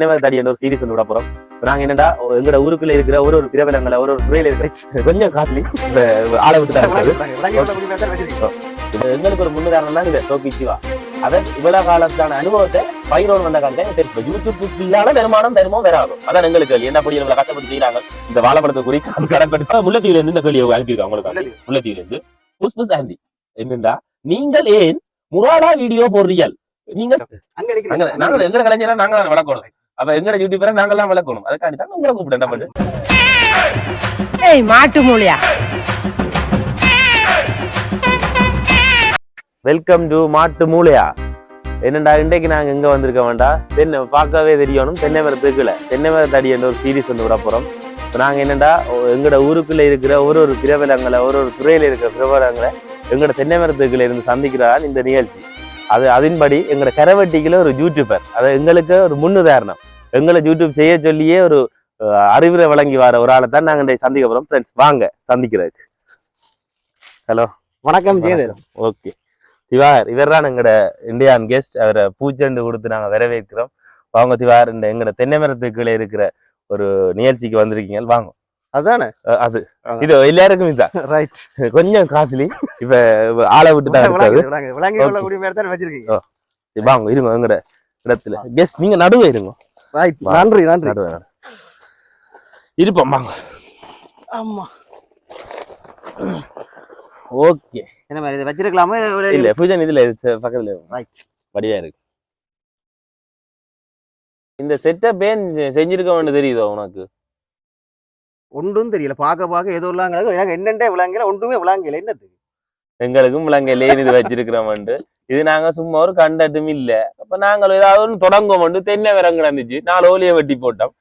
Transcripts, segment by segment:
Cinema தடி என்ற ஒரு சீரிஸ் வந்து விட போறோம். நாங்க என்னடா எங்கட ஊருக்குள்ள இருக்கிற ஒரு ஒரு பிரபலங்களை ஒரு ஒரு துறையில இருக்கிற கொஞ்சம் காஸ்ட்லி இந்த ஆளை விட்டு எங்களுக்கு ஒரு முன்னுதாரணம் தான் இந்த டோக்கி சிவா அதான் இவ்வளவு காலத்தான அனுபவத்தை பயிரோடு வந்த காலத்தை தெரியும் யூடியூப் இல்லாத வருமானம் தருமோ வராது அதான் எங்களுக்கு கேள்வி. என்ன படி இவங்களை கஷ்டப்பட்டு செய்யறாங்க? இந்த வாழைப்பழத்தை குறிக்க கடன் கட்டி முல்லைத்தீவுல இருந்து இந்த கேள்வியை அனுப்பியிருக்காங்க உங்களுக்கு முல்லைத்தீவுல இருந்து புஸ் புஸ் ஆண்டி. என்னண்டா? நீங்கள் ஏன் முராடா வீடியோ போடுறீர்கள்? நீங்க அங்க நாங்க எங்க கலைஞரா நாங்க தான் வளர்க்கணும். அப்ப எங்கட யூடியூபரை நாங்க எல்லாம் வளர்க்கணும். அதுக்காண்டி தான் உங்களை கூப்பிட்டு என்ன பண்ணு ஏய் மாட்டு மூலியா வெல்கம் டு மாட்டு மூளையா? என்னடா இன்றைக்கு நாங்க எங்க வந்திருக்க வேண்டாம் தென்னை பார்க்கவே தெரியணும். தென்னை மரத்துக்குள்ள தென்னை மரத்தடி என்ற ஒரு சீரிஸ் வந்து விட போறோம். இப்ப நாங்க என்னடா ஒ- எங்கட ஊருக்குள்ள இருக்கிற ஒரு ஒரு பிரபலங்களை ஒரு ஒரு துறையில இருக்கிற பிரபலங்களை எங்கட தென்னை மரத்துக்குள்ள இருந்து சந்திக்கிறான் இந்த நிகழ்ச்சி. அது அதன்படி எங்கட கரவட்டிக்குள்ள ஒரு யூடியூபர் அது எங்களுக்கு ஒரு முன்னுதாரணம். எங்களை யூடியூப் செய்ய சொல்லியே ஒரு அறிவுரை வழங்கி வர ஒரு ஆளை தான் நாங்க இன்றைக்கு சந்திக்க போறோம். ஃப்ரெண்ட்ஸ் வாங்க சந்திக்கிறதுக்கு. வணக்கம் ஜெயதேவ் ஓகே திவார் இவர் தான் எங்கட இந்தியான் கெஸ்ட் அவரை பூச்செண்டு கொடுத்து நாங்க வரவேற்கிறோம். வாங்க திவார் இந்த எங்கட தென்னை மரத்துக்குள்ள இருக்கிற ஒரு நிகழ்ச்சிக்கு வந்திருக்கீங்க. வாங்க. அதானே? அது. இது எல்லாருக்கும் இதுதான் ரைட் கொஞ்சம் காஸ்ட்லி. இப்ப ஆளை விட்டு தான் விளங்கு விளங்கி. Okay. கொள்ளக்கூடிய மாதிரி தான் வச்சிருக்கீங்க சரி, வாங்க இருங்க எங்கட இடத்துல. கெஸ்ட் நீங்க நடுவே இருங்க. ரைட். நன்றி நன்றி. நடுவே. இருப்போம் வாங்க. ஆமா. ஓகே என்ன மாதிரி இதை வச்சிருக்கலாமா இல்ல பூஜன் இதுல பக்கத்துல ரைட் வடிவா இருக்கு. இந்த செட்டப் ஏன் செ- செஞ்சிருக்க வேண்டிய தெரியுதோ உனக்கு? ஒன்றும் தெரியல. பார்க்க பார்க்க ஏதோ எல்லாம் கிடக்கு. எனக்கு என்னென்ன விளங்கல ஒன்றுமே விளங்கல என்னது? எங்களுக்கும் விலங்கையிலேயே இது வச்சிருக்கிறோம்ண்டு இது நாங்க சும்மா ஒரு கண்டட்டும் இல்ல. அப்ப நாங்கள் ஏதாவது ஒண்ணு தொடங்குவோம் தென்னை விரம் கிடந்துச்சு நாலு ஓலியை வெட்டி போட்டோம்.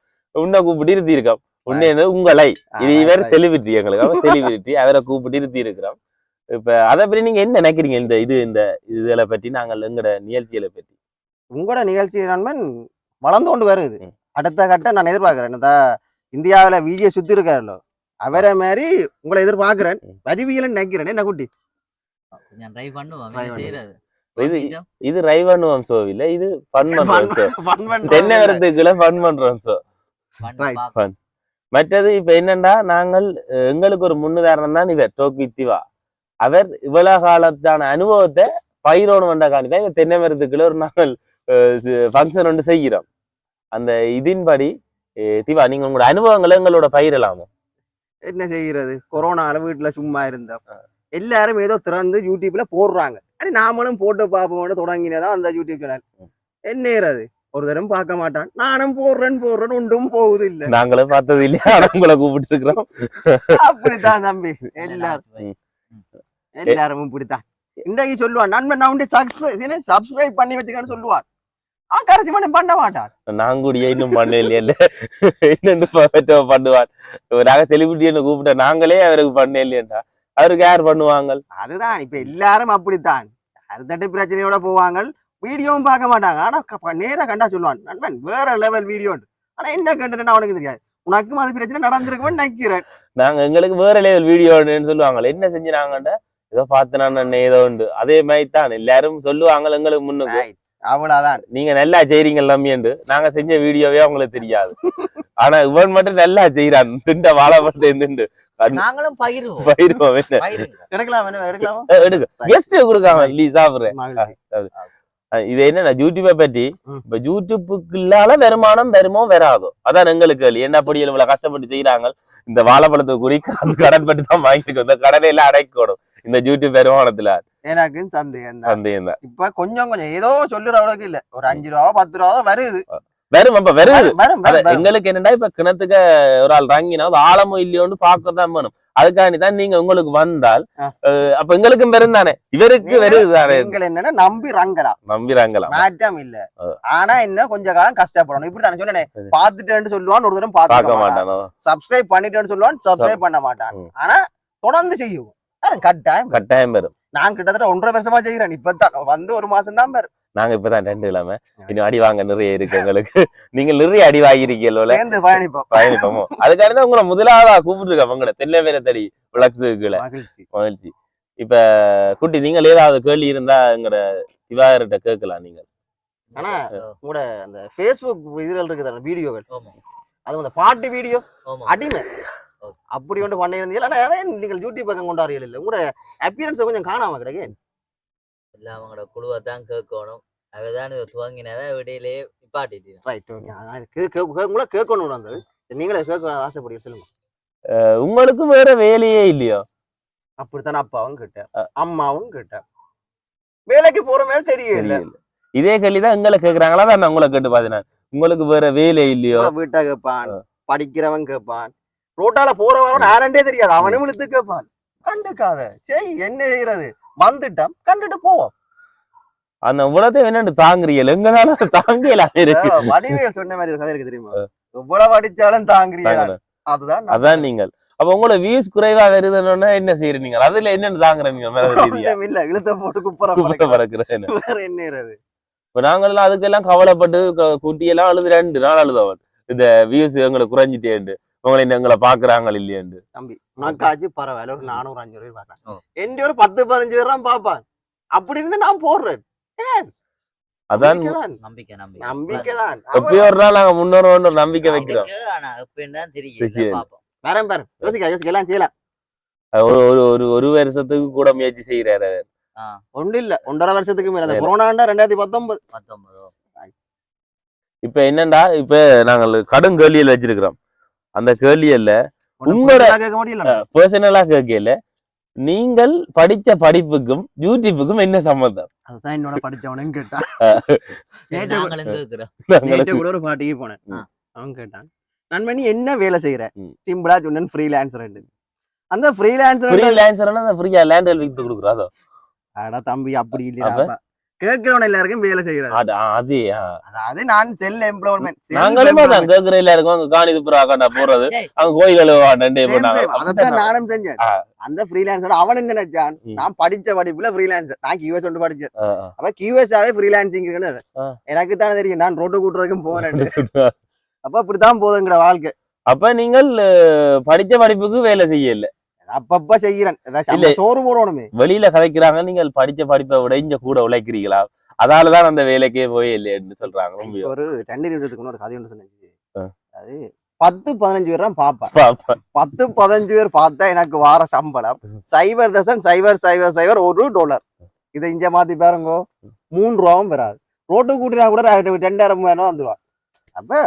உன்னை கூப்பிட்டு இருத்தி இருக்கோம் உன்னை உங்களை. இது இவர் செலிபிரிட்டி எங்களுக்கு. அவன் செலிபிரிட்டி. அவரை கூப்பிட்டு இருத்தி இருக்கிறோம் இப்ப அதை பற்றி நீங்க என்ன நினைக்கிறீங்க? இந்த இது இந்த இதுகளை பற்றி நாங்கள் எங்கட நிகழ்ச்சிகளை பற்றி. உங்களோட நிகழ்ச்சி நண்பன் வளர்ந்து கொண்டு வருது. அடுத்த கட்டம் நான் எதிர்பார்க்கிறேன். இந்த இந்தியாவுல விஜய் சுத்தி இருக்காருல்ல அவரை மாதிரி உங்களை எதிர்பார்க்கிறேன். வருவீங்கன்னு நினைக்கிறேன். என்ன குட்டி? பண்ணுவோம். பண்ணுவோம். இது இது ரைவன் ஷோ இல்ல? இது ஃபன் பண்றோம் ஷோ Fun பண்றோம். தென்னை வரத்துக்குள்ள ஃபன் பண்றோம் ஷோ. மற்றது இப்ப என்னண்டா நாங்கள் எங்களுக்கு ஒரு முன்னுதாரணம் தான் இவர் டோக்கி திவா அவர் இவ்வளவு காலத்தான அனுபவத்தை பயிரோடு வந்த காணி தான் இந்த தென்னை மரத்துக்குள்ள ஒரு நாங்கள் ஃபங்க்ஷன் ஒன்று செய்கிறோம். அந்த இதின்படி திவா நீங்க உங்களோட அனுபவங்களை எங்களோட பயிரலாமோ என்ன செய்யறது? கொரோனால வீட்டுல சும்மா இருந்தோம். எல்லாரும் ஏதோ திறந்து யூடியூப்ல போடுறாங்க. அடி நாமளும் போட்டு பார்ப்போம்னு தொடங்கினதான் அந்த யூடியூப் சேனல் என்னறது ஒரு தரம் பார்க்க மாட்டான். நானும் போடுறேன் போடுறேன் ஒன்றும் போகுது இல்ல. நாங்களும் பார்த்தது இல்லையா? ஆனா உங்களை கூப்பிட்டு இருக்கிறோம் அப்படித்தான் தம்பி. எல்லாரும். எல்லாரும் இப்படித்தான். இன்றைக்கு சொல்லுவான் நண்பன் நான் உண்டு சப்ஸ்கிரைப் சப்ஸ்கிரைப் பண்ணி வச்சுக்கன்னு சொல்லுவான். கடைசி மட்டும் பண்ண மாட்டான். நான் கூடிய இன்னும் பண்ண இல்லையல்ல இன்னும் ப- பண்ணுவான். நாங்க செலிபிரிட்டி கூப்பிட்ட நாங்களே அவருக்கு பண்ண இல்லையண்டா. அவருக்கு யார் பண்ணுவாங்க அதுதான் இப்ப எல்லாரும் அப்படித்தான். அறுத்தட்டு பிரச்சனையோட போவாங்க வீடியோவும் பார்க்க மாட்டாங்க. ஆனா நேரா கண்டா சொல்லுவான் நண்பன் வேற லெவல் வீடியோ ஆனா என்ன கண்டுட்டு அவனுக்கு தெரியாது. உனக்கும் அது பிரச்சனை நடந்திருக்குன்னு நினைக்கிறேன். நாங்க எங்களுக்கு வேற லெவல் வீடியோன்னு சொல்லுவாங்க என்ன செஞ்சுனாங்கண்டா? ஏதோ பார்த்து நான் ஏதோ உண்டு. அதே மாதிரி தான் எல்லாரும் சொல்லுவாங்க எங்களுக்கு முன்னுக்கு. அவ்வளவுதான். நீங்க நல்லா செய்றீங்க நம்பியண்டு நாங்க செஞ்ச வீடியோவே அவங்களுக்கு தெரியாது. ஆனா இவன் மட்டும் நல்லா செய்யறான் திண்ட வாழைப்பழத்தை திண்டு நாங்களும் பயிர்வோம் பகிருங்க. எடுக்கலாம் எடுக்க கெஸ்ட் கொடுக்காம சாப்பிடுறேன். இது என்னன்னா யூடியூபை பற்றி. இப்ப யூடியூப்புக்குள்ளால வருமானம் வருமோ வராதோ? அதான் எங்களுக்கு கேள்வி. என்ன படி இவ்வளவு கஷ்டப்பட்டு செய்யறாங்க இந்த வாழைப்பழத்தை அது கடன் பட்டு தான் வாங்கிருக்கோம் இந்த கடனை எல்லாம் அடைக்கணும். இந்த யூடியூப் வருமானத்துல. எனக்கு சந்தேகம் சந்தேகம் தான் இப்ப கொஞ்சம் கொஞ்சம் ஏதோ சொல்லுற அளவுக்கு இல்ல. ஒரு அஞ்சு ரூபா பத்து ரூபா தான் வருது வரும் அப்ப வருது. எங்களுக்கு என்னடா இப்ப கிணத்துக்கு ஒரு ஆள் வாங்கினா அது ஆழமோ இல்லையோன்னு பார்க்கதான் வேணும். அதுக்காண்டி தான் நீங்க உங்களுக்கு வந்தால் அப்ப எங்களுக்கும் வரும் தானே? இவருக்கு வருது தானே? என்னன்னா நம்பி ரங்கலாம். நம்பிறாங்களாம் மாற்றம் இல்ல. ஆனா என்ன கொஞ்ச காலம் கஷ்டப்படணும். இப்படி தானே சொன்னேன். பாத்துட்டேன்னு சொல்லுவான் ஒரு தரம் பாத்துக்க மாட்டான். சப்ஸ்கிரைப் பண்ணிட்டேன்னு சொல்லுவான் சப்ஸ்கிரைப் பண்ண மாட்டான். ஆனா தொடர்ந்து செய்யும் அதான் கட்டாயம் கட்டாயம் வரும். நான் கிட்டத்தட்ட ஒன்றரை வருஷமா செய்யறேன் இப்பதான். வந்து ஒரு மாசம் தான் பேர் நாங்க இப்பதான் ரெண்டு இல்லாம. இன்னும் அடி வாங்க நிறைய இருக்கு எங்களுக்கு. நீங்க நிறைய அடி வாங்கிருக்கீங்களோல சேர்ந்து பயணிப்போம். பயணிப்போமோ? அதுக்காக தான் உங்களை முதலாவதா கூப்பிட்டுருக்கோம் உங்களை தென்னை வேற தடி விளக்குகளை மகிழ்ச்சி. மகிழ்ச்சி. இப்ப குட்டி நீங்கள் ஏதாவது கேள்வி இருந்தா எங்கட திவாகர்கிட்ட கேட்கலாம் நீங்க ஆனா உங்களோட அந்த ஃபேஸ்புக் இதுல இருக்குது வீடியோகள். ஆமா. அது அந்த பாட்டு வீடியோ? அடிமை. அப்படி ஒன்று பண்ண இருந்தீங்க. ஆனா அதான் நீங்கள் யூடியூப் பக்கம் கொண்டாடுறீங்க இல்லை உங்களோட அப்பியரன்ஸ் கொஞ்சம் காணாம கிடக்கு எல்லாம் அவங்களோட குழுவை தான் கேட்கணும். அவதான் துவங்கினவ விடையிலேயே நிப்பாட்டிட்டு ரைட் ஓகே உங்களை கேட்கணும் வந்தது. நீங்களே கேட்க ஆசைப்படுங்க சொல்லுங்க. உங்களுக்கு வேற வேலையே இல்லையோ? அப்படித்தானே அப்பாவும் கேட்டார். அம்மாவும் கேட்டார். வேலைக்கு போற மாதிரி தெரியல. இதே கேள்விதான் எங்களை கேக்குறாங்களா தான் நான் உங்களை கேட்டு பாத்தேன் உங்களுக்கு வேற வேலை இல்லையோ? வீட்டை கேட்பான் படிக்கிறவன் கேட்பான் ரோட்டால போறவன் யாரண்டே தெரியாது. அவனும் இழுத்து கேட்பான் கண்டுக்காத. சரி என்ன செய்யறது? வந்துட்டான். கண்டுட்டு போவோம் அந்த உலகத்தை என்னன்னு தாங்குறீங்க எங்களால தாங்கலாம் இருக்கு. வடிவேல் சொன்ன மாதிரி கதை இருக்கு தெரியுமா? எவ்வளவு அடிச்சாலும் தாங்குறியா தாங்கணும். அதுதான் அதான் நீங்கள். அப்ப உங்களோட வியூஸ் குறைவா வருதுன்னா என்ன செய்யறீங்க அதுல என்னன்னு தாங்குறீங்க இல்ல. இழுத்த போட்டு குப்புற குப்பை பறக்குறேன். வேற என்ன செய்யறது? இப்ப நாங்கெல்லாம் அதுக்கெல்லாம் கவலைப்பட்டு குட்டியெல்லாம் அழுது ரெண்டு நாள் அழுதவன் இந்த வியூஸ் எங்களுக்கு குறைஞ்சிட்டேண்டு உங்களை எங்களை பாக்குறாங்க இல்லையாண்டு. தம்பி உனக்காச்சு பரவாயில்ல ஒரு நானூறு அஞ்சூறு ரூபாய் ஓ. பார்க்கலாம் எந்த ஒரு பத்து பதினஞ்சு பேர் தான் பாப்பான் அப்படி இருந்து நான் போடுறேன். அதான் நம்பிக்கைதான். நம்பிக்கை நம்பிக்கை. நம்பிக்கைதான். எப்பயோ ஒரு நாள் நாங்க முன்னோர் நம்பிக்கை வைக்கிறோம். ஆனா எப்படின்னு தான். தெரியும் பாரு. யோசிக்க யோசிக்க எல்லாம் செய்யலாம். ஒரு ஒரு ஒரு ஒரு வருஷத்துக்கு கூட முயற்சி செய்யறாரு ஒண்ணு இல்ல. ஒன்றரை வருஷத்துக்கு மேல. கொரோனாண்டா ரெண்டாயிரத்தி பத்தொன்பது. பத்தொன்பதோ? இப்ப என்னண்டா இப்ப நாங்கள் கடும் கேள்வியல் வச்சிருக்கிறோம். அந்த கேள்வியல்ல உனக்கு உங்களோட- பர்சனலா கேட்கல நீங்கள் படிச்ச படிப்புக்கும் யூடியூப்புக்கும் என்ன சம்மந்தம் அதுதான் என்னோட படிச்சவனும் கேட்டான். நேற்று கூட ஒரு பாட்டிக்கு போனேன். அவன் கேட்டான் நண்பன் என்ன வேலை செய்யற. சிம்பிளா சொன்னேன் ஃப்ரீலான்சர் அந்த ஃப்ரீலான்சர் ஃப்ரீலான்சர்னா அந்த ஃப்ரீயா லேண்ட் வித்து கொடுக்குறாதோ அட தம்பி அப்படி இல்லடா கேட்கிறவன் எல்லாருக்கும் வேலை செய்யறாரு அது. அதாவது நான் செல் எம்ப்ளாய்மெண்ட் நாங்களும் கேட்கிற எல்லாருக்கும் அங்க காணி துப்புரா காண்டா போறது ஏய். அவங்க அதான் நானும் செஞ்சேன். அந்த ஃப்ரீலான்சர் அவன் என்ன நினைச்சான். நான் படிச்ச படிப்புல ஃப்ரீலான்சர் நான் கியூஎஸ் ஒன்று படிச்சேன். அப்ப கியூஎஸ்ஆவே ஃப்ரீலான்சிங். எனக்கு தானே தெரியும். நான் ரோட்டு கூட்டுறதுக்கும் போறேன் அப்ப அப்படித்தான் போதுங்கிற வாழ்க்கை. அப்ப நீங்கள் படிச்ச படிப்புக்கு வேலை செய்யல. அப்பப்ப. நம்ம சோறு போடணுமே. வெளியில கதைக்கிறாங்க நீங்கள் படிச்ச படிப்பை விட இங்க கூட உழைக்கிறீங்களா அதாலதான் அந்த வேலைக்கே போய் இல்லைன்னு சொல்றாங்க? ஒரு ரெண்டு நிமிஷத்துக்கு ஒரு கதை ஒன்று சொன்னேன். அது பத்து பதினஞ்சு பேர் தான் பாப்பா. பத்து பதினஞ்சு பேர் பார்த்தா எனக்கு வார சம்பளம். சைபர் தசன் சைபர் சைபர் சைபர் ஒரு டாலர். இதை இங்க மாத்தி பாருங்க. மூணு ரூபாவும் வராது ரோட்டு கூட்டினா கூட ரெண்டாயிரம் மூவாயிரம் வந்துருவான் அப்ப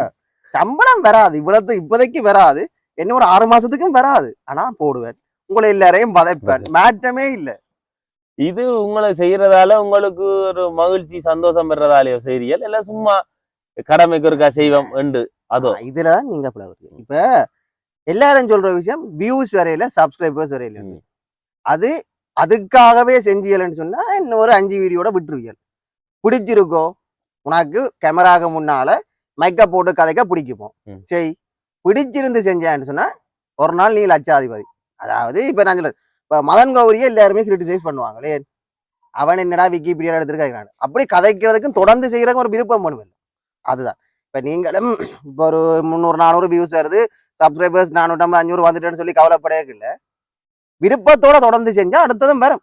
சம்பளம் வராது. இவ்வளவு இப்போதைக்கு வராது. என்ன ஒரு ஆறு மாசத்துக்கும் வராது. ஆனா போடுவேன். உங்களை எல்லாரையும் பதைப்பேன் மாற்றமே இல்ல. இது உங்களை செய்யறதால உங்களுக்கு ஒரு மகிழ்ச்சி சந்தோஷம் பெறதாலயோ செய்றீர்கள் இல்ல சும்மா கடமைக்கு இருக்கா செய்வோம் என்று அதோ? இதுலதான் நீங்க இப்ப எல்லாரும் சொல்ற விஷயம் வியூஸ் வரையில சப்ஸ்கிரைபர்ஸ் வரையில. அது அதுக்காகவே செஞ்சீங்கன்னு சொன்னா இன்னும் ஒரு அஞ்சு வீடியோட விட்டுருவீங்க பிடிச்சிருக்கோ? உனக்கு கேமராக்கு முன்னால மைக்கப் போட்டு கதைக்க பிடிக்குமோ. சரி பிடிச்சிருந்து செஞ்சான்னு சொன்னா ஒரு நாள் நீ லட்சாதிபதி. அதாவது இப்ப நான் சொல்றேன் இப்ப மதன் கௌரியை எல்லாருமே கிரிட்டிசைஸ் பண்ணுவாங்களே. அவன் என்னடா விக்கிபீடியா எடுத்திருக்காங்க அப்படி கதைக்கிறதுக்கும் தொடர்ந்து செய்யறதுக்கு ஒரு விருப்பம் பண்ணுவேன் அதுதான். இப்ப நீங்களும் இப்போ ஒரு முந்நூறு நானூறு வியூஸ் வருது சப்ஸ்கிரைபர்ஸ் நானூற்றம்பது அஞ்சூறு வந்துட்டேன்னு சொல்லி கவலைப்படவே இல்லை. விருப்பத்தோட தொடர்ந்து செஞ்சா அடுத்ததும் வரும்.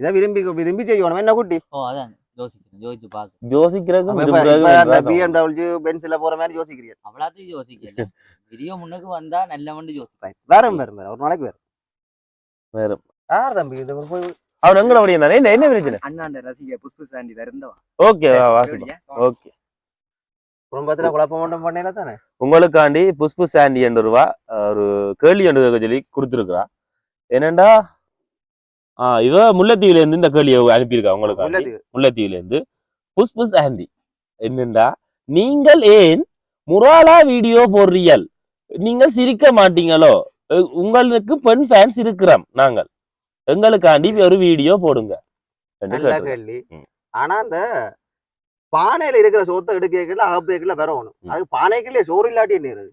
இதை விரும்பி விரும்பி செய்யணும். என்ன குட்டி? ஓ அதான். யோசிக்கணும் யோசிச்சு பாக்க வித்தியாசம். பிஎம்டபிள்யூ பென்சில போற மாதிரி யோசிக்கிறீங்க. அவ்வளோத்தையும் யோசிக்கல. வீடியோ முன்னுக்கு வந்தா நல்லவண்டு யோசிப்பேன் வரும் வரும் வரும். ஒரு நாளைக்கு வரும். வரும். யார் தம்பி இது? ஒரு போய் அவன் எங்களை அப்படியே என்ன என்ன பிரச்சனை? அண்ணாண்ட ரசிக புஷ்பு சாண்டி வருந்தவா ஓகே வாசிப்பா ஓகே. குடும்பத்துல குழப்பம் மட்டும் பண்ணல தானே? உங்களுக்காண்டி புஷ்பு சாண்டி என்ற ரூபா ஒரு கேள்வி என்று சொல்லி கொடுத்துருக்குறா. என்னண்டா? ஆ இவ முல்லைத்தீவுல இருந்து இந்த கேள்வியை அனுப்பியிருக்கா உங்களுக்கு முல்லைத்தீவுல இருந்து புஷ்பு சாண்டி. என்னண்டா? நீங்கள் ஏன் முராலா வீடியோ போடுறீர்கள்? நீங்கள் சிரிக்க மாட்டீங்களோ? உங்களுக்கு பெண் ஃபேன்ஸ் இருக்கிறோம் நாங்கள். எங்களுக்காண்டி ஒரு வீடியோ போடுங்க. ஆனா அந்த பானையில இருக்கிற சோத்தை எடுக்கல அகப்பேக்கல வரணும். அது பானைக்குள்ளே சோறு இல்லாட்டி இருக்குது?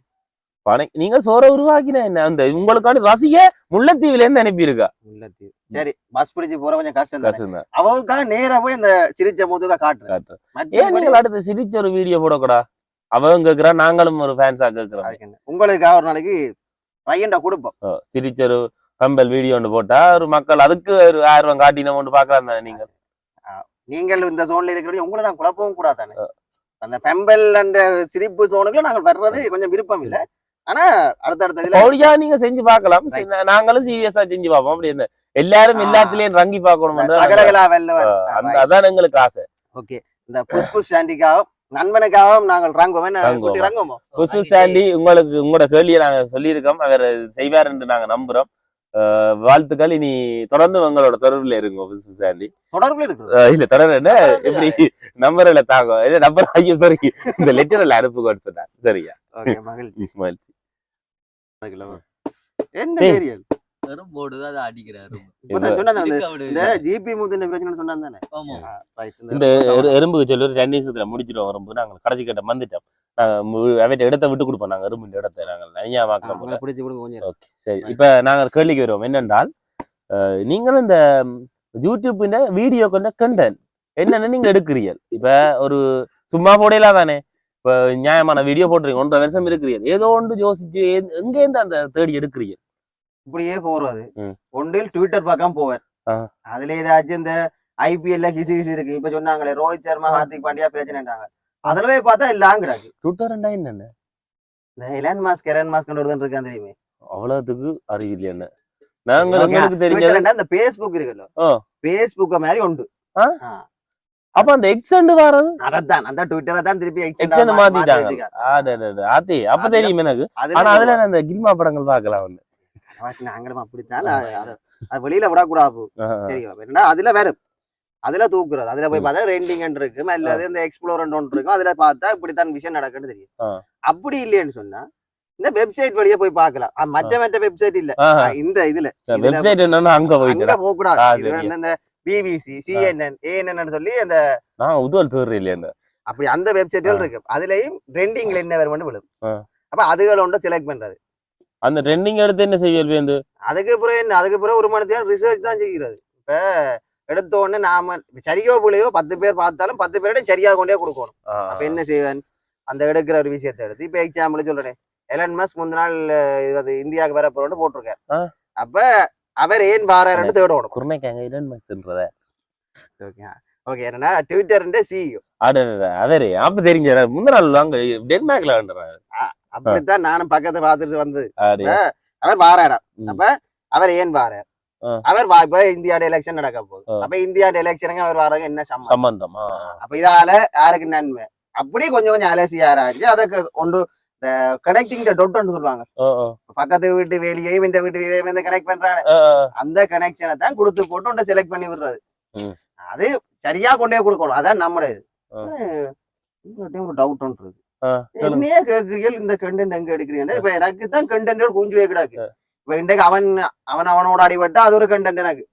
பனை நீங்க சோற உருவாக்கின என்ன? அந்த உங்களுக்காண்டி ரசிக முல்லைத்தீவுல இருந்து அனுப்பியிருக்கா. உள்ளது சரி பஸ் பிடிச்சு போற கொஞ்சம் கஷ்டம் கஷ்டம் அவங்களுக்காக நேரா போய் அந்த சிரிச்ச முதுக காட்டுறேன். ஏன் நீங்கள் அடுத்து சிரிச்ச ஒரு வீடியோ போடக்கூடா? அவன் கேக்குறா நாங்களும் ஒரு ஃபேன்ஸா என்ன? உங்களுக்காக ஒரு நாளைக்கு பையன்டா கொடுப்போம். ஓ, சிரிச்ச ஒரு கம்பல் வீடியோ ஒன்று போட்டா ஒரு மக்கள் அதுக்கு ஒரு ஆர்வம் காட்டினோம் ஒன்று பாக்கலாம் தானே நீங்க? நீங்கள் இந்த சோன்ல இருக்கிறவங்க உங்களை நான் குழப்பவும் கூடாது தானே அந்த பெம்பல் அந்த சிரிப்பு சோனுக்குள்ள நாங்கள் வர்றது கொஞ்சம் விருப்பம் இல்ல. ஆனா அடுத்தடுத்த இதுல பவுடியா நீங்க செஞ்சு பார்க்கலாம். நாங்களும் சீரியஸா செஞ்சு பார்ப்போம். அப்படி இந்த எல்லாரும். எல்லாத்துலயும் ரங்கி பார்க்கணும் அதான் எங்களுக்கு ஆசை. ஓகே இந்த புஷ் புஷ் சாண்டிக்காகவும் நண்பனுக்காகவும் நாங்கள் ரங்குவோம். ரங்குவோம். புசு சாண்டி உங்களுக்கு உங்களோட கேள்வியை நாங்க சொல்லியிருக்கோம். அவர் செய்வார் என்று நாங்க நம்புறோம். வாழ்த்துக்கள். இனி தொடர்ந்து உங்களோட தொடர்புல இருங்க புசு சாண்டி தொடர்புல இருக்குது அஹ் இல்ல தொடர்பு என்ன? எப்படி நம்பர்ல தாங்க? இல்ல நம்பர் ஐயோ சாரி இந்த லெட்டர்ல அனுப்புங்கன்னு சொன்னார். சரியா? ஓகே மகிழ்ச்சி. மகிழ்ச்சி. என்ன போடுது அதை அடிக்கிறாரு இந்த ஜிபி முந்தின பிரச்சனை சொன்னான் தானே? ஆமா. ரைட் இந்த எறும்புக்கு சொல்லி ஒரு ரெண்டு நிமிஷத்துல முடிச்சிடுவோம் எறும்பு நாங்க கடைசி கிட்ட வந்துட்டோம் அவட்ட இடத்த விட்டு கொடுப்போம் நாங்க எறும்பு இடத்தை நாங்க. நையா வாக்கலாம் பிடிச்சி கொஞ்சம் ஓகே சரி. இப்ப நாங்க கேள்விக்கு வருவோம். என்னென்றால் நீங்களும் இந்த யூடியூப் வீடியோ கொண்ட கண்டென்ட் என்னென்ன நீங்க எடுக்கிறீர்கள்? இப்ப ஒரு சும்மா போடலாம் தானே? இப்ப நியாயமான வீடியோ போட்டுறீங்க ஒன்றரை வருஷம் இருக்கிறீர்கள். ஏதோ ஒன்று யோசிச்சு எ- எங்க இருந்து அந்த தேடி எடுக்கிறீர்கள்? இப்படியே போறது ம். ஒன்றில் ட்விட்டர் பக்கம் போவேன். ஆ. அதுல ஏதாச்சும் இந்த ஐபிஎல்ல கிசி கிசி இருக்கு. இப்ப சொன்னாங்களே ரோஹித் சர்மா ஹார்திக் பாண்டியா பிரச்சனைட்டாங்க அதுல போய் பார்த்தா எல்லாம் கிடக்கு. ட்விட்டர்ண்டா என்னென்ன இந்த எலன் மாஸ்க் எலன் மாஸ்க் ஒருத்தன் இருக்கான் தெரியுமே. அவ்வளவுக்கு அறிவில்லை என்ன? ட்விட்டர்னா இந்த பேஸ்புக் இருக்குல்ல. ஆ. பேஸ்புக் மாதிரி உண்டு. அப்ப அந்த எக்ஸண்ட் வாரது அதான் அந்த ட்விட்டரை தான் திருப்பி எக்ஸண்ட் மாத்திட்டாங்க. ஆத்தி அப்ப தெரியும் எனக்கு. ஆனா அதுல அந்த கில்மா படங்கள் பார்க்கலாம் ஒண்ணு. நாங்களும் அப்படித்தான். அது- வெளியில விடக்கூடாது சரியா என்னன்னா அதுல வேற அதுல தூக்குறது. அதுல போய். பார்த்தா ரெண்டிங் இருக்கு அல்லது இந்த எக்ஸ்ப்ளோர் ஒன்று இருக்கும். அதுல பார்த்தா இப்படித்தான் விஷயம் நடக்குன்னு தெரியும். அப்படி இல்லையேன்னு சொன்னா இந்த வெப்சைட் வழியா போய் பார்க்கலாம். மற்ற மற்ற வெப்சைட் இல்ல. இந்த இதுல. வெப்சைட் என்னன்னா அங்க அங்க போயிட்டு போக கூடாது இது. வந்து இந்த பிபிசி சிஎன்என் ஏஎன்என் சொல்லி அந்த நான் உதவல் தூர் இல்லையா அப்படி அந்த வெப்சைட்கள். இருக்கு அதுலயும் ட்ரெண்டிங்ல என்ன வரும்னு விழும். அப்ப அதுகள் ஒன்று செலக்ட் பண்றது. அந்த ட்ரெண்டிங் எடுத்து என்ன செய்வல் வேந்து அதுக்கு பிறகு என்ன? அதுக்கு பிறகு ஒரு நேரம் ரிசர்ச் தான் செய்கிறது. இப்ப எடுத்த உடனே நாம சரியோ புள்ளையோ பத்து பேர் பார்த்தாலும் பத்து பேரோட சரியா கொண்டே கொடுக்கணும். அப்ப என்ன செய்வேன்? அந்த எடுக்கிற ஒரு விஷயத்தை எடுத்து இப்ப எக்ஸாம்பிள் சொல்றேன் எலன் மஸ்க் முந்தின நாள் அது இந்தியாவுக்கு வர போறோம்னு போட்டிருக்காரு. அப்ப அவர் ஏன் வாராருன்னு தேடணும் குருணைக்காங்க இடன் மஸ்ன்றத ஓகே என்னன்னா ட்விட்டர் சிஇஓ ஆட அவரே அப்ப தெரிஞ்ச முந்தின நாள் அங்க டென்மார்க்ல வேண்டுறாரு அப்படித்தான் நானும் பக்கத்தை பார்த்துட்டு வந்து அவர் வாராராம். அப்ப அவர் ஏன் வாரார். அவர் இப்ப இந்தியாவோட எலெக்ஷன் நடக்க போகுது. அப்ப இந்தியாவோட எலெக்ஷனுக்கு அவர் வராங்க என்ன சம்பந்தம் அப்ப இதால யாருக்கு நன்மை? அப்படி கொஞ்சம் கொஞ்சம் அலசி ஆராய்ஞ்சு அதுக்கு ஒன்று கனெக்டிங் டொட் சொல்லுவாங்க. ஓ, ஓ. பக்கத்து வீட்டு வேலையையும் இந்த வீட்டு வேலையையும் வந்து கனெக்ட் பண்றாங்க. அந்த கனெக்ஷனை தான் கொடுத்து போட்டு ஒன்றை செலக்ட் பண்ணி விடுறது. அது சரியா கொண்டே கொடுக்கணும். அதான் உங்கள்ட்ட ஒரு டவுட் ஒன்று இருக்கு. என்னையே கேட்கிறீர்கள் இந்த கண்டென்ட் எங்க எடுக்கிறீங்க? இப்ப எனக்கு தான் கண்டென்ட் குஞ்சு கிடாக்கு. இப்ப இன்றைக்கு அவன் அவன் அவனோட அடிபட்டா அது ஒரு கண்டென்ட் எனக்கு.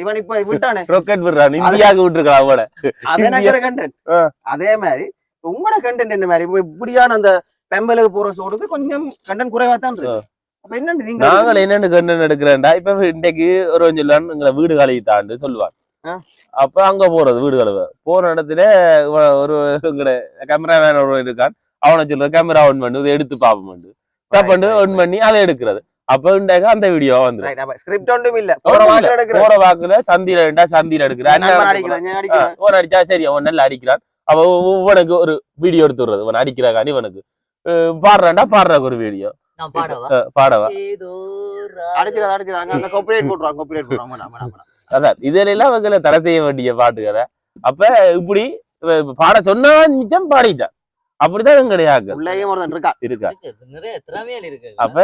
இவன் இப்ப விட்டானே. ரொக்கெட் விடுறான் இந்தியாவுக்கு விட்டுருக்கலாம் அவட அது எனக்கு கண்டென்ட். அதே மாதிரி உங்களோட கண்டென்ட் என்ன மாதிரி? இப்ப இப்படியான அந்த பெம்பலுக்கு போற சோடுக்கு கொஞ்சம் கண்டென்ட் குறைவா தான் இருக்கு அப்ப என்ன நீங்க நாங்கள் என்னென்னு கண்டென்ட் எடுக்கிறேன்டா? இப்ப இன்னைக்கு ஒரு கொஞ்சம் எங்களை வீடு கழுவி தாண்டு சொல்லுவாங்க. ஆ. அப்ப அங்க போறது வீடு கழுவ. போற இடத்துல ஒரு எங்கட கேமராமேன் ஒரு இருக்கான். அவனை சொல்ற கேமரா ஆன் பண்ணு இதை எடுத்து பாப்போம் டப் பண்ணி ஆன் பண்ணி அதை எடுக்கிறது. அப்ப இன்றைக்கு அந்த வீடியோ வந்துடும் ஸ்கிரிப்ட் ஒன்றும் இல்ல. போற வாக்கில சந்தியில ரெண்டா சந்தியில எடுக்கிறான். அவன் அடிச்சா சரி அவன் நல்லா அடிக்கிறான். அவ உனக்கு ஒரு வீடியோ எடுத்து விடுறது. இவன் அடிக்கிறாக்காண்டி இவனுக்கு. அஹ் பாடுறான்டா பாடுறாக்கு ஒரு வீடியோ நான் பாடவா. அதான் இதுல எல்லாம் அவங்களை தடை செய்ய வேண்டிய பாட்டுகளை அப்ப இப்படி பாட சொன்னா மிச்சம் பாடிட்டான். அப்படிதான் கிடையாது. உள்ளேயும் ஒருத்தன் இருக்கா? இருக்கா. இருக்கு. நிறைய திறமையால் இருக்கு. அப்ப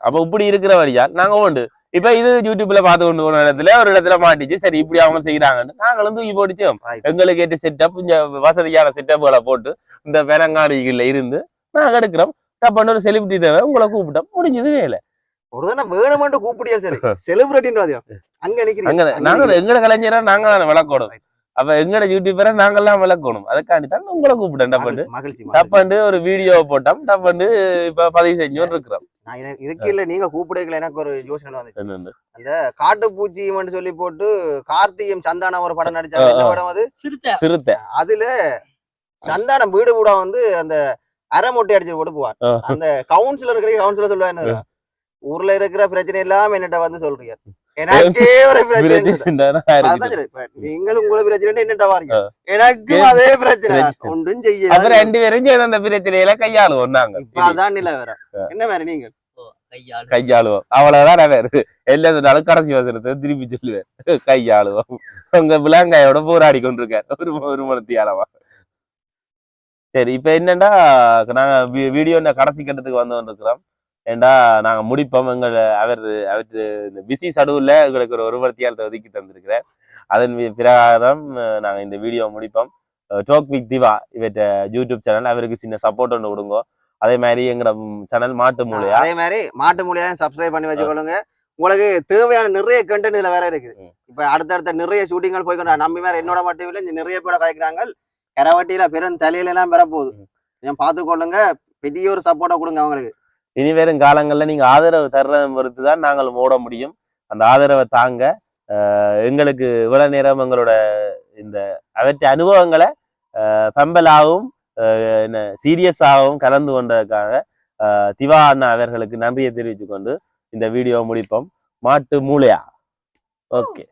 அப்ப இப்படி இருக்கிற வழியா நாங்க உண்டு. இப்ப இது யூடியூப்ல பார்த்து கொண்டு போன இடத்துல ஒரு இடத்துல மாட்டிச்சு. சரி இப்படி அவங்க செய்யறாங்கன்னு நாங்களும் தூக்கி போட்டுச்சோம். எங்களுக்கு ஏற்ற செட்டப் இந்த வசதியான செட்டப்புகளை போட்டு இந்த பெரங்காடிகள்ல இருந்து நாங்க எடுக்கிறோம். டப்பான்னு ஒரு செலிபிரிட்டி தேவை உங்களை கூப்பிட்டோம். முடிஞ்சது வேலை. ஒரு தானே வேணுமென்று கூப்பிடியா சரி. செலிபிரிட்டின்னு அங்க அங்க நாங்க. எங்கட கலைஞரா நாங்க தானே விளக்கணும் அப்ப எங்கட யூடியூபரை நாங்கெல்லாம் விளக்கணும். அதுக்காண்டி தான் உங்களை கூப்பிட்டேன் டப்பாண்டு மகிழ்ச்சி. டப்பாண்டு ஒரு வீடியோ போட்டோம். டப்பாண்டு இப்ப பதிவு செஞ்சோன்னு இருக்கிறோம். இதுக்கு இல்ல நீங்க கூப்பிடுக்கல எனக்கு ஒரு யோசனை வந்து. அந்த காட்டுப்பூச்சின்னு சொல்லி போட்டு கார்த்தியும் சந்தானம் ஒரு படம் நடிச்சாங்க. என்ன படம் அது? சிறுத்தை. அதுல சந்தானம் வீடு வீடா வந்து அந்த அரை மொட்டை அடிச்சு போட்டு போவார். அந்த கவுன்சிலர் கிடையாது கவுன்சிலர் சொல்லுவா என்ன ஊர்ல இருக்கிற பிரச்சனை எல்லாம் என்னட்ட வந்து சொல்றீங்க. எனக்கே ஒரு பிரச்சனை நீங்களும் உங்களை பிரச்சனை என்னட்டா பாருங்க எனக்கும் அதே பிரச்சனை. ஒன்றும் செய்ய ரெண்டு பேரும் சேர்ந்து அந்த பிரச்சனையில கையாளுவோம் நாங்க. அதான் நிலவரம் என்ன மாதிரி நீங்க கையாள் கையாளுவோம். அவ்வளவுதான் அவர் எல்லா சொன்னாலும் கடைசி வசனத்தை திருப்பி சொல்லுவேன். கையாளுவோம். உங்க விலங்காயோட போராடி கொண்டிருக்கார் ஒரு ஒரு மனத்தியாலவா சரி இப்ப என்னன்னா நாங்க வீடியோ என்ன கடைசி கட்டத்துக்கு வந்து கொண்டிருக்கிறோம் ஏண்டா நாங்க முடிப்போம். எங்கள் அவர் அவர் இந்த பிஸி சடுவுல எங்களுக்கு ஒரு ஒரு மனத்தியாலத்தை ஒதுக்கி தந்திருக்கிறேன் அதன் பிரகாரம் அஹ், நாங்க இந்த வீடியோ முடிப்போம். டோக் வித் திவா இவற்ற யூடியூப் சேனல் அவருக்கு சின்ன சப்போர்ட் ஒன்று கொடுங்க. அதே மாதிரி எங்களோட சேனல் மாட்டு மூலையா. அதே மாதிரி மாட்டு மூலியம் சப்ஸ்கிரைப் பண்ணி வச்சுக்கொள்ளுங்க. உங்களுக்கு தேவையான நிறைய கண்டென்ட் இதுல வேற இருக்குது. இப்ப அடுத்தடுத்த நிறைய ஷூட்டிங்கள் போய்க்கொண்டா நம்பி வேற என்னோட மட்டும் இல்ல நிறைய பேரை பயக்கிறாங்க கரவட்டியில பெரும் தலையில எல்லாம் பெற போகுது ம். கொஞ்சம் பார்த்துக்கொள்ளுங்க. பெரிய ஒரு சப்போர்ட்டை கொடுங்க அவங்களுக்கு. இனி வரும் காலங்கள்ல நீங்க ஆதரவு தர்றதை பொறுத்து தான் நாங்கள் ஓட முடியும். அந்த ஆதரவை தாங்க எங்களுக்கு இவ்வளவு நேரம் எங்களோட இந்த அவற்றை அனுபவங்களை பம்பலாகவும் என்ன சீரியஸாகவும் கலந்து கொண்டதுக்காக திவா அண்ணா அவர்களுக்கு நன்றியை தெரிவித்துக் கொண்டு இந்த வீடியோ முடிப்போம். மாட்டு மூளையா? ஓகே.